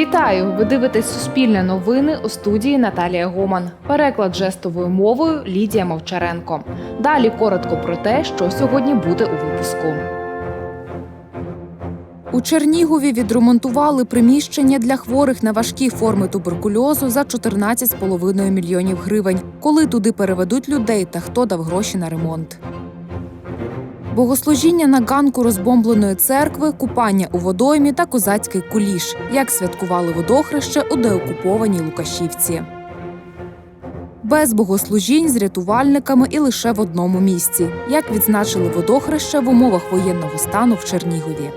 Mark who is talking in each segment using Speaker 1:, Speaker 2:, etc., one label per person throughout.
Speaker 1: Вітаю! Ви дивитесь Суспільне новини у студії Наталія Гоман. Переклад жестовою мовою Лідія Мовчаренко. Далі коротко про те, що сьогодні буде у випуску. У Чернігові відремонтували приміщення для хворих на важкі форми туберкульозу за 14,5 мільйонів гривень. Коли туди переведуть людей та хто дав гроші на ремонт. Богослужіння на ганку розбомбленої церкви, купання у водоймі та козацький куліш. Як святкували водохреще у деокупованій Лукашівці. Без богослужінь з рятувальниками і лише в одному місці. Як відзначили водохреще в умовах воєнного стану в Чернігові.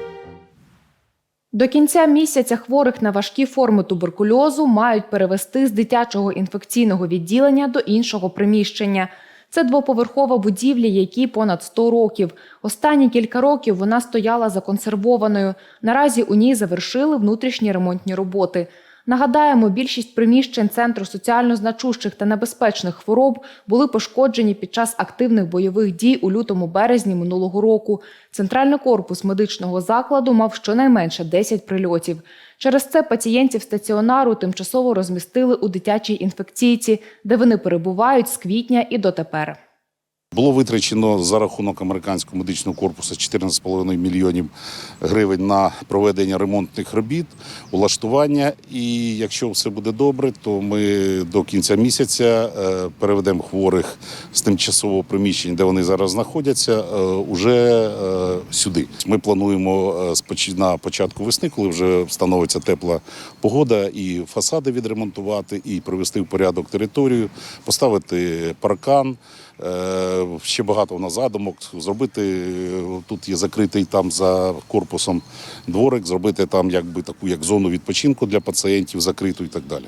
Speaker 1: До кінця місяця хворих на важкі форми туберкульозу мають перевести з дитячого інфекційного відділення до іншого приміщення. Це двоповерхова будівля, якій понад 100 років. Останні кілька років вона стояла законсервованою. Наразі у ній завершили внутрішні ремонтні роботи. Нагадаємо, більшість приміщень центру соціально значущих та небезпечних хвороб були пошкоджені під час активних бойових дій у лютому-березні минулого року. Центральний корпус медичного закладу мав щонайменше 10 прильотів. Через це пацієнтів стаціонару тимчасово розмістили у дитячій інфекційці, де вони перебувають з квітня і дотепер.
Speaker 2: Було витрачено за рахунок американського медичного корпусу 14,5 мільйонів гривень на проведення ремонтних робіт, улаштування. І якщо все буде добре, то ми до кінця місяця е, переведемо хворих з тимчасового приміщення, де вони зараз знаходяться, е, уже е, сюди. Ми плануємо на початку весни, коли вже встановиться тепла погода, і фасади відремонтувати, і привести в порядок територію, поставити паркан. Е, Ще багато у нас задумок зробити. е, Тут є закритий там за корпусом дворик, зробити там якби таку як зону відпочинку для пацієнтів, закриту і так далі.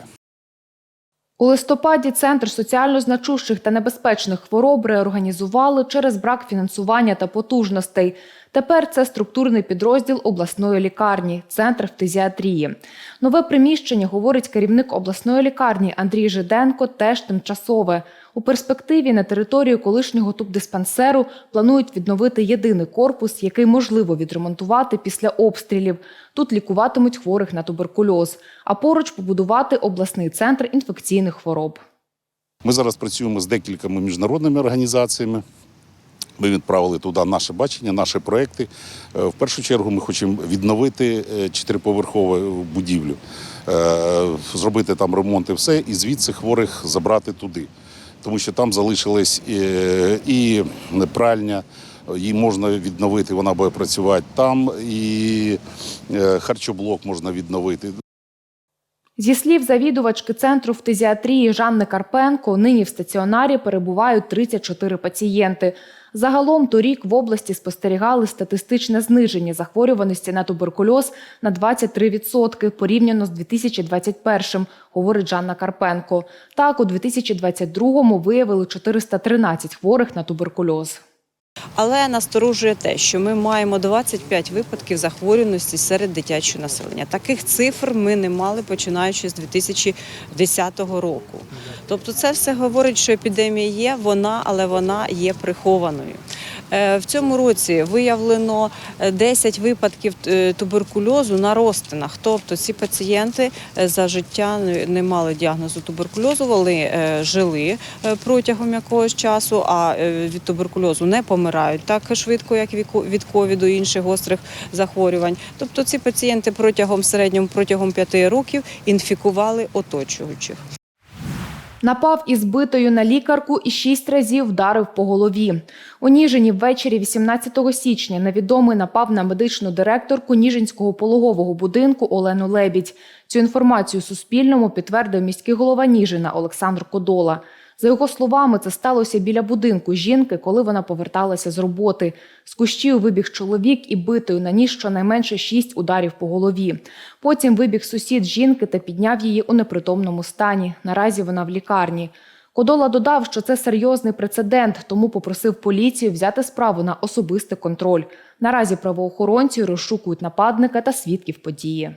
Speaker 1: У листопаді Центр соціально значущих та небезпечних хвороб реорганізували через брак фінансування та потужностей. Тепер це структурний підрозділ обласної лікарні, центр фтизіатрії. Нове приміщення, говорить керівник обласної лікарні Андрій Жиденко, теж тимчасове. У перспективі на територію колишнього тубдиспансеру планують відновити єдиний корпус, який можливо відремонтувати після обстрілів. Тут лікуватимуть хворих на туберкульоз, а поруч побудувати обласний центр інфекційних хвороб.
Speaker 2: Ми зараз працюємо з декількома міжнародними організаціями. Ми відправили туди наше бачення, наші проекти. Е, В першу чергу ми хочемо відновити е, чотириповерхову будівлю, е, зробити там ремонт і все, і звідси хворих забрати туди. Тому що там залишилась е, і пральня, її можна відновити, вона буде працювати там, і е, харчоблок можна відновити.
Speaker 1: Зі слів завідувачки центру фтизіатрії Жанни Карпенко, нині в стаціонарі перебувають 34 пацієнти. Загалом торік в області спостерігали статистичне зниження захворюваності на туберкульоз на 23% порівняно з 2021, говорить Жанна Карпенко. Так, у 2022-му виявили 413 хворих на туберкульоз.
Speaker 3: Але насторожує те, що ми маємо 25 випадків захворюваності серед дитячого населення. Таких цифр ми не мали починаючи з 2010 року. Тобто, це все говорить, що епідемія є, вона, але вона є прихованою. Е, В цьому році виявлено е, 10 випадків е, туберкульозу на розтинах. Тобто ці пацієнти е, за життя не- мали діагнозу туберкульозу, вони е, жили е, протягом якогось часу, а е, від туберкульозу не помирають так швидко, як від ковіду і інших гострих захворювань. Тобто ці пацієнти протягом в середньому протягом 5 років інфікували оточуючих.
Speaker 1: Напав із битою на лікарку і шість разів вдарив по голові. У Ніжині ввечері 18 січня невідомий напав на медичну директорку Ніжинського пологового будинку Олену Лебідь. Цю інформацію Суспільному підтвердив міський голова Ніжина Олександр Кодола. За його словами, це сталося біля будинку жінки, коли вона поверталася з роботи. З кущів вибіг чоловік і битою наніс щонайменше шість ударів по голові. Потім вибіг сусід жінки та підняв її у непритомному стані. Наразі вона в лікарні. Кодола додав, що це серйозний прецедент, тому попросив поліцію взяти справу на особистий контроль. Наразі правоохоронці розшукують нападника та свідків події.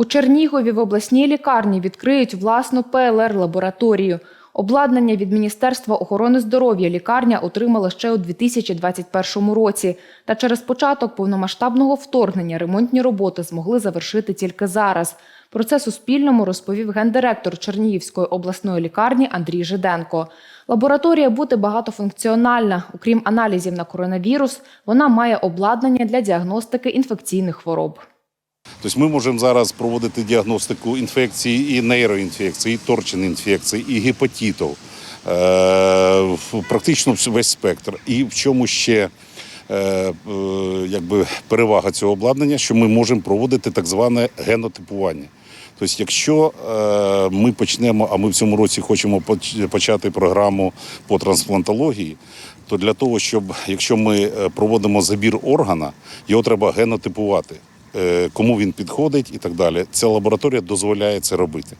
Speaker 1: У Чернігові в обласній лікарні відкриють власну ПЛР-лабораторію. Обладнання від Міністерства охорони здоров'я лікарня отримала ще у 2021 році. Та через початок повномасштабного вторгнення ремонтні роботи змогли завершити тільки зараз. Про це Суспільному розповів гендиректор Чернігівської обласної лікарні Андрій Жиденко. Лабораторія буде багатофункціональна. Окрім аналізів на коронавірус, вона має обладнання для діагностики інфекційних хвороб.
Speaker 2: Тобто ми можемо зараз проводити діагностику інфекції і нейроінфекцій, і торчин інфекцій, і гепатитів. Е, практично весь спектр. І в чому ще е, е, якби перевага цього обладнання, що ми можемо проводити так зване генотипування. Тобто, якщо ми почнемо, а ми в цьому році хочемо почати програму по трансплантології, то для того, щоб якщо ми проводимо забір органа, його треба генотипувати, кому він підходить і так далі. Ця лабораторія дозволяє це робити.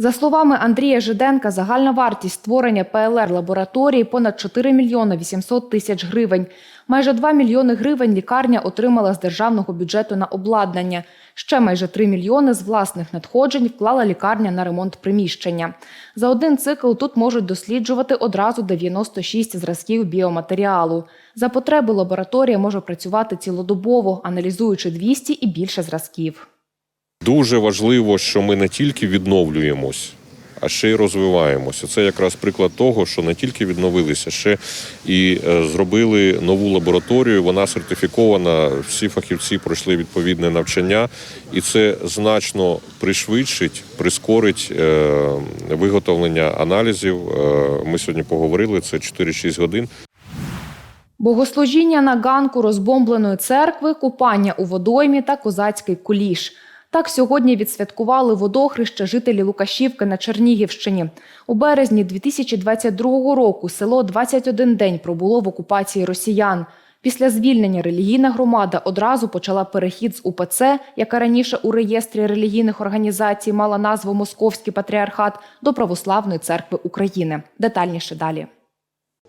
Speaker 1: За словами Андрія Жиденка, загальна вартість створення ПЛР лабораторії понад 4 мільйони 800 тисяч гривень. Майже 2 мільйони гривень лікарня отримала з державного бюджету на обладнання. Ще майже 3 мільйони з власних надходжень вклала лікарня на ремонт приміщення. За один цикл тут можуть досліджувати одразу 96 зразків біоматеріалу. За потреби лабораторія може працювати цілодобово, аналізуючи 200 і більше зразків.
Speaker 4: Дуже важливо, що ми не тільки відновлюємось, а ще й розвиваємося. Це якраз приклад того, що не тільки відновилися, ще і е, зробили нову лабораторію. Вона сертифікована. Всі фахівці пройшли відповідне навчання, і це значно пришвидшить, прискорить е, виготовлення аналізів. Е, Ми сьогодні поговорили. Це 4-6 годин.
Speaker 1: Богослужіння на ганку розбомбленої церкви, купання у водоймі та козацький куліш. Так сьогодні відсвяткували водохреще жителі Лукашівки на Чернігівщині. У березні 2022 року село 21 день пробуло в окупації росіян. Після звільнення релігійна громада одразу почала перехід з УПЦ, яка раніше у реєстрі релігійних організацій мала назву Московський патріархат, до Православної церкви України. Детальніше далі.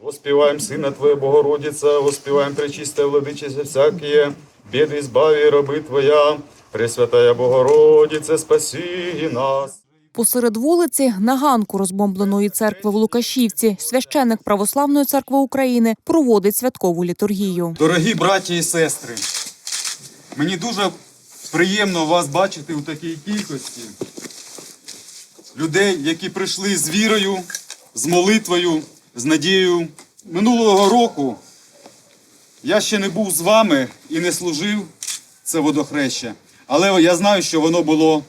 Speaker 5: Воспеваем Сына Твоя, Богородица, воспеваем Пречистая Владычица всякие, беды избави, рабы Твоя, Пресвятая Богородице, спаси нас.
Speaker 1: Посеред вулиці на ганку розбомбленої церкви в Лукашівці священник Православної церкви України проводить святкову літургію.
Speaker 5: Дорогі браті і сестри, мені дуже приємно вас бачити у такій кількості. Людей, які прийшли з вірою, з молитвою, з надією. Минулого року я ще не був з вами і не служив це водохреща. Але я знаю, що воно було.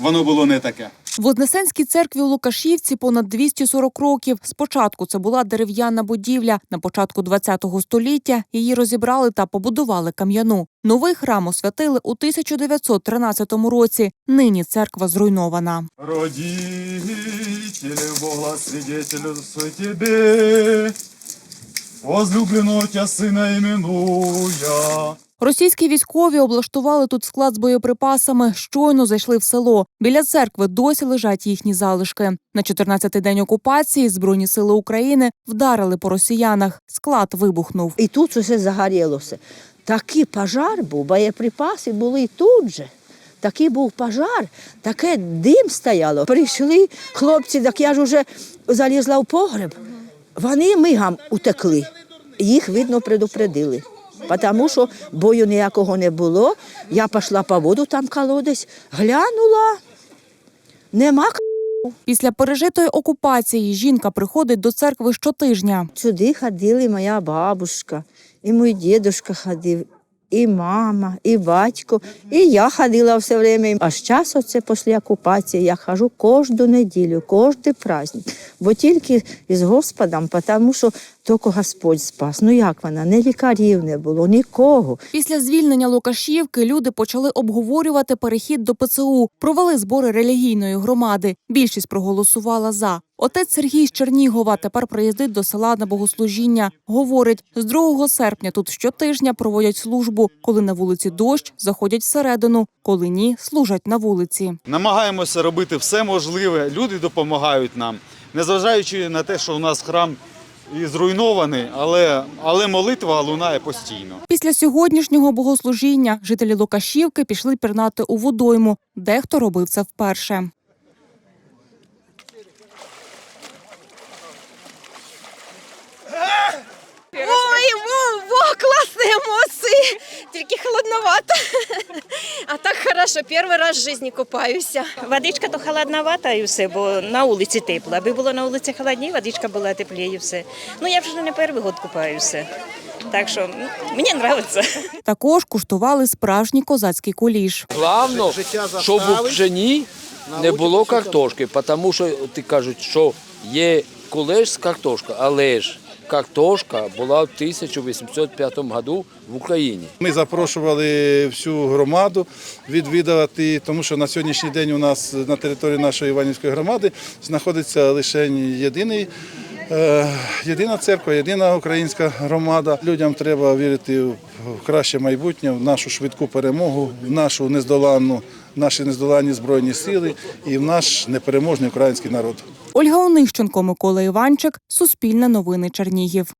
Speaker 5: Воно було не таке.
Speaker 1: В Вознесенській церкві у Лукашівці понад 240 років. Спочатку це була дерев'яна будівля. На початку ХХ століття її розібрали та побудували кам'яну. Новий храм освятили у 1913 році. Нині церква зруйнована.
Speaker 5: Родители Бога, свидетелю тебе, возлюбленного тя сина именуя.
Speaker 1: Російські військові облаштували тут склад з боєприпасами. Щойно зайшли в село. Біля церкви досі лежать їхні залишки. На 14-й день окупації Збройні сили України вдарили по росіянах. Склад вибухнув.
Speaker 6: І тут усе загорілося. Такий пожар був, боєприпаси були тут же. Такий був пожар, таке дим стояло. Прийшли хлопці, так я ж вже залізла в погреб. Вони мигом утекли. Їх, видно, предупредили. Тому що бою ніякого не було. Я пішла по воду, там колодець, глянула. Нема.
Speaker 1: Після пережитої окупації жінка приходить до церкви щотижня.
Speaker 6: Сюди ходили моя бабушка, і мій дідусь ходив, і мама, і батько, і я ходила все время. А з часу це після окупації я хожу кожну неділю, кожен праздник. Бо тільки із Господом, тому що тільки Господь спас. Ну як вона? Не лікарів не було, нікого.
Speaker 1: Після звільнення Лукашівки люди почали обговорювати перехід до ПЦУ. Провели збори релігійної громади. Більшість проголосувала за. Отець Сергій з Чернігова тепер приїздить до села на богослужіння. Говорить, з 2 серпня тут щотижня проводять службу. Коли на вулиці дощ, заходять всередину. Коли ні, служать на вулиці.
Speaker 5: Намагаємося робити все можливе. Люди допомагають нам, незважаючи на те, що у нас храм і зруйнований, але, але молитва лунає постійно.
Speaker 1: Після сьогоднішнього богослужіння жителі Лукашівки пішли пірнати у водойму. Дехто робив це вперше.
Speaker 7: Во, классные эмоции. Тільки холодновато. А так хорошо, перший раз в житті купаюся.
Speaker 8: Водичка то холодновата і все, бо на вулиці тепло. Аби було на вулиці холодніше, водичка була тепліше і все. Ну я вже не перший год купаюся. Так що мені подобається.
Speaker 1: Також куштували справжній козацький куліш.
Speaker 9: Главное, щоб у пшені не було картошки, тому що ти кажуть, що є кулеш з картошкою, але ж картошка була в 1805 году в Україні.
Speaker 10: Ми запрошували всю громаду відвідувати, тому що на сьогоднішній день у нас на території нашої Іванівської громади знаходиться лише єдиний. Е, Єдина церква, єдина українська громада. Людям треба вірити в краще майбутнє, в нашу швидку перемогу, в нашу нездоланну, наші нездоланні збройні сили і в наш непереможний український народ.
Speaker 1: Ольга Онищенко, Микола Іванчик, Суспільне новини Чернігів.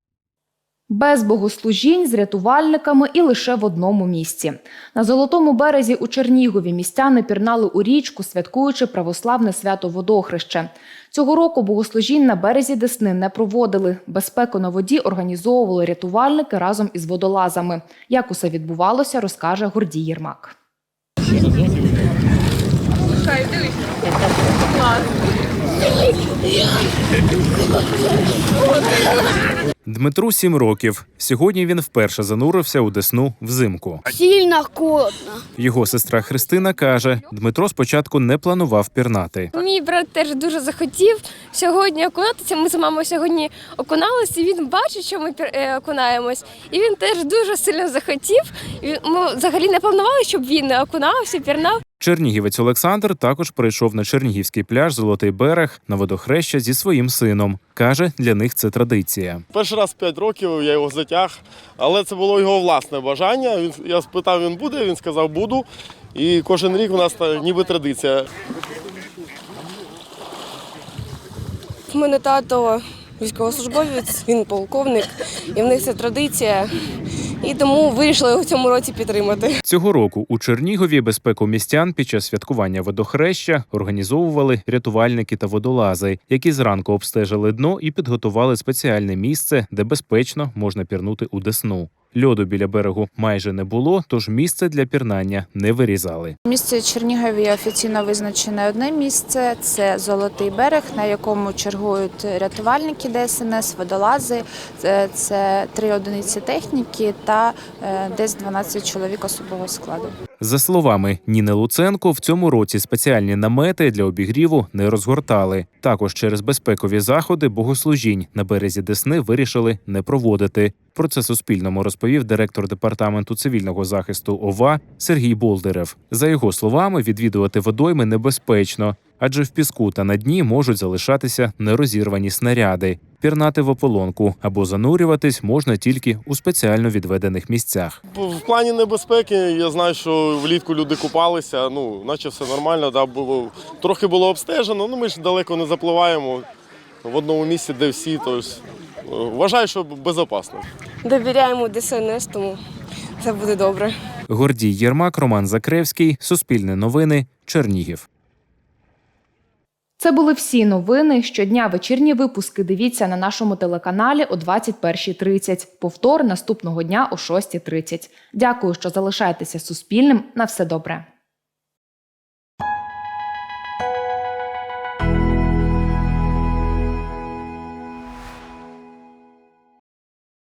Speaker 1: Без богослужінь з рятувальниками і лише в одному місці. На Золотому березі у Чернігові містяни пірнали у річку, святкуючи православне свято Водохреще. Цього року богослужінь на березі Десни не проводили. Безпеку на воді організовували рятувальники разом із водолазами. Як усе відбувалося, розкаже Гордій Єрмак.
Speaker 11: Дмитру сім років. Сьогодні він вперше занурився у десну взимку.
Speaker 12: Сильно холодно.
Speaker 11: Його сестра Христина каже: Дмитро спочатку не планував пірнати.
Speaker 12: Мій брат теж дуже захотів сьогодні окунатися. Ми з мамою сьогодні окуналися. і Він бачить, що ми е, окунаємось, і він теж дуже сильно захотів. Ми взагалі не планували, щоб він не окунався, пірнав.
Speaker 11: Чернігівець Олександр також прийшов на Чернігівський пляж Золотий берег на водохреща зі своїм сином. каже, для них це традиція.
Speaker 13: Перший раз 5 років я його затяг, але це було його власне бажання. Він, я спитав, він буде, він сказав, буду. І кожен рік у нас та- ніби традиція.
Speaker 12: У мене тато військовослужбовець, він полковник, і в них це традиція. І тому вирішили його в цьому році підтримати.
Speaker 11: Цього року у Чернігові безпеку містян під час святкування водохреща організовували рятувальники та водолази, які зранку обстежили дно і підготували спеціальне місце, де безпечно можна пірнути у десну. Льоду біля берегу майже не було, тож місце для пірнання не вирізали.
Speaker 14: Місце Чернігові офіційно визначене одне місце це Золотий берег, на якому чергують рятувальники ДСНС, водолази. Це, три одиниці техніки та е, десь 12 чоловік особового складу.
Speaker 11: За словами Ніни Луценко, в цьому році спеціальні намети для обігріву не розгортали. Також через безпекові заходи богослужінь на березі Десни вирішили не проводити. Про це Суспільному розповів директор департаменту цивільного захисту ОВА Сергій Болдерев. За його словами, відвідувати водойми небезпечно, адже в піску та на дні можуть залишатися нерозірвані снаряди. Пірнати в ополонку або занурюватись можна тільки у спеціально відведених місцях.
Speaker 13: В плані небезпеки я знаю, що влітку люди купалися, ну, наче все нормально, да, було, трохи було обстежено, ну ми ж далеко не запливаємо в одному місці, де всі. Тобто, е, вважаю, що безпечно.
Speaker 12: Довіряємо ДСНС, тому все буде добре.
Speaker 11: Гордій Єрмак, Роман Закревський, Суспільне новини, Чернігів.
Speaker 1: Це були всі новини. Щодня вечірні випуски дивіться на нашому телеканалі о 21.30. Повтор наступного дня о 6.30. Дякую, що залишаєтеся Суспільним. На все добре.